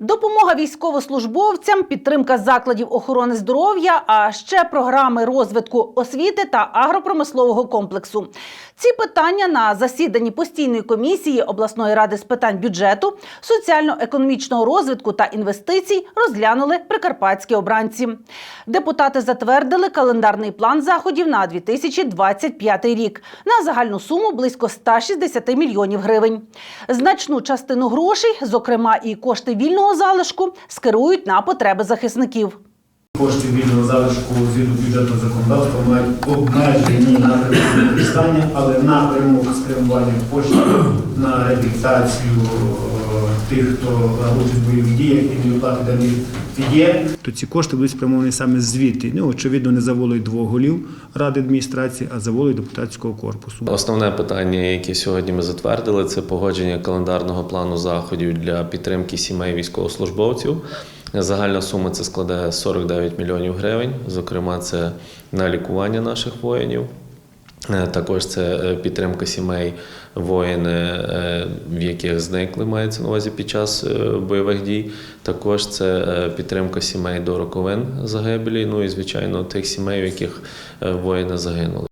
Допомога військовослужбовцям, підтримка закладів охорони здоров'я, а ще програми розвитку освіти та агропромислового комплексу. Ці питання на засіданні постійної комісії обласної ради з питань бюджету, соціально-економічного розвитку та інвестицій розглянули прикарпатські обранці. Депутати затвердили календарний план заходів на 2025 рік на загальну суму близько 160 мільйонів гривень. Значну частину грошей, зокрема і кошти вільного залишку, скерують на потреби захисників. Кошти вільного залишку згідно бюджетного законодавства мають обмежені напрямки використання, але напрямок спрямування коштів на реабілітацію е, тих, хто в бойових діях і не оплати дані є. То ці кошти будуть спрямовані саме звідти. Ну, очевидно, не за волею двох голів ради адміністрації, а за волею депутатського корпусу. Основне питання, яке сьогодні ми затвердили, це погодження календарного плану заходів для підтримки сімей військовослужбовців. Загальна сума це складає 49 мільйонів гривень. Зокрема, це на лікування наших воїнів. Е, Також це е, підтримка сімей воїни, е, в яких зникли, мається на увазі під час бойових дій. Також це підтримка сімей до роковин загибелі. Ну і звичайно тих сімей, в яких воїни загинули.